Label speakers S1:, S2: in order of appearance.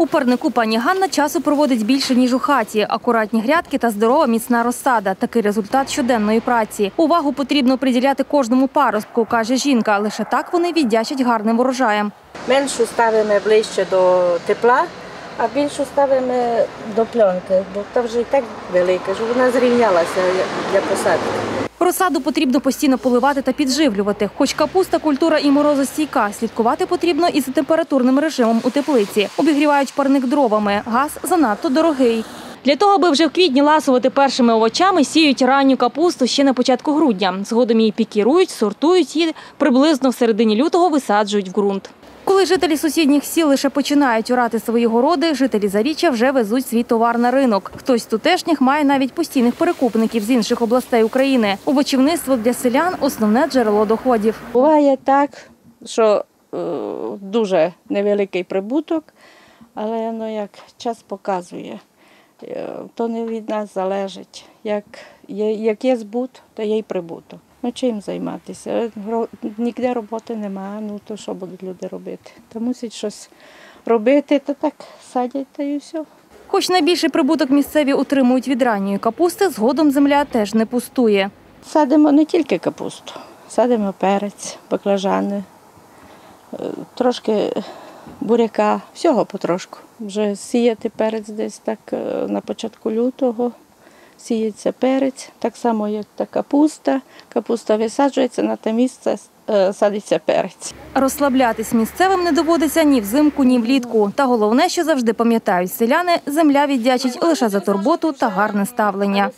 S1: У парнику пані Ганна часу проводить більше, ніж у хаті. Акуратні грядки та здорова міцна розсада. Такий результат щоденної праці. Увагу потрібно приділяти кожному паростку, каже жінка. Лише так вони віддячать гарним урожаєм.
S2: Меншу ставимо ближче до тепла, а більшу ставимо до пленки, бо та вже і так велика, щоб вона зрівнялася для посадки.
S1: Розсаду потрібно постійно поливати та підживлювати. Хоч капуста культура і морозостійка, слідкувати потрібно і за температурним режимом у теплиці. Обігрівають парник дровами. Газ занадто дорогий. Для того, аби вже в квітні ласувати першими овочами, сіють ранню капусту ще на початку грудня. Згодом її пікірують, сортують і приблизно в середині лютого висаджують в ґрунт. Коли жителі сусідніх сіл лише починають урати свої городи, жителі Заріччя вже везуть свій товар на ринок. Хтось з тутешніх має навіть постійних перекупників з інших областей України. Овочівництво для селян основне джерело доходів.
S2: Буває так, що е, дуже невеликий прибуток, але ну, як час показує, то не від нас залежить. Як є, як є збут, то є й прибуток. Ну чим займатися? Ніде роботи немає, ну то що будуть люди робити? Та мусять щось робити, то так садять та і все.
S1: Хоч найбільший прибуток місцеві отримують від ранньої капусти, згодом земля теж не пустує.
S2: Садимо не тільки капусту, садимо перець, баклажани, е, трошки буряка, всього потрошку. Вже сіяти перець десь так е, на початку лютого. Сіється перець, так само, як та капуста. Капуста висаджується на те місце, е, садиться перець.
S1: Розслаблятись місцевим не доводиться ні взимку, ні влітку. Та головне, що завжди пам'ятають селяни, земля віддячить лише за турботу та гарне ставлення.